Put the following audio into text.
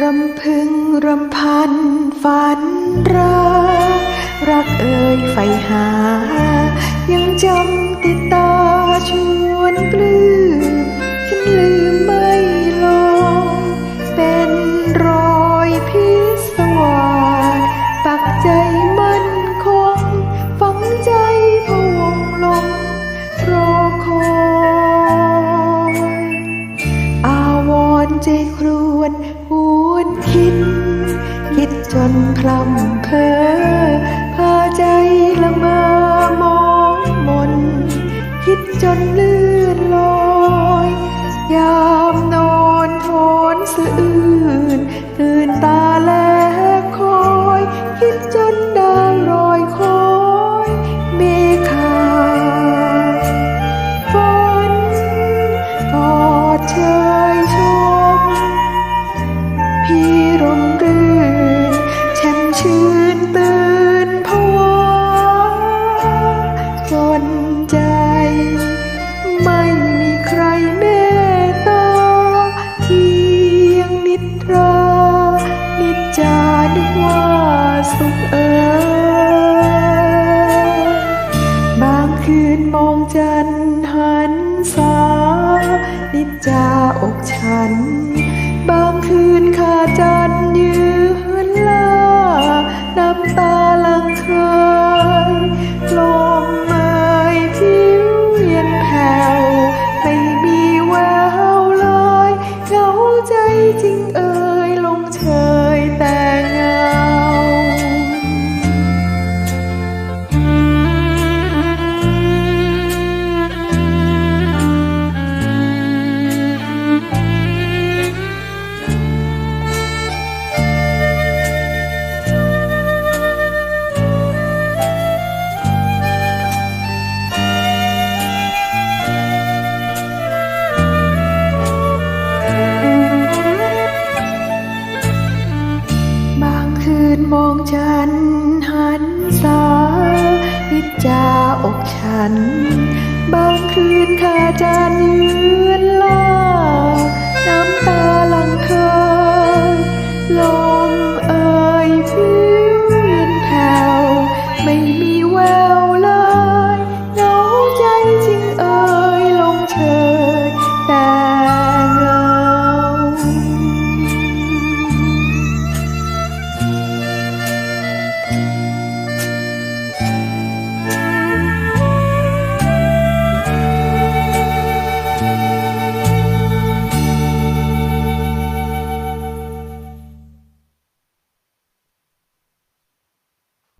รำพึงรำพันฝันรักรักเอ่ยไฟหา ยังจำติดตาชวนปลื้มฉันลืมไม่ลง เป็นรอยพิศวาสปักใจมั่นคง ฝังใจพวงลงรอคอยอาวรใจครวนหวน คิด คิดจนพลำเพอพาใจละเมอมองมน คิดจนเลื่อนลอยยามนอนทนสะอื้นตื่นตาและคอย คิดจนด สุข มองฉันหันสาพิจาอกฉัน บางคืนข้าจันยืนลาน้ำตาหลังเคยลมเอ่ยพื้นแถวไม่มีแววเลย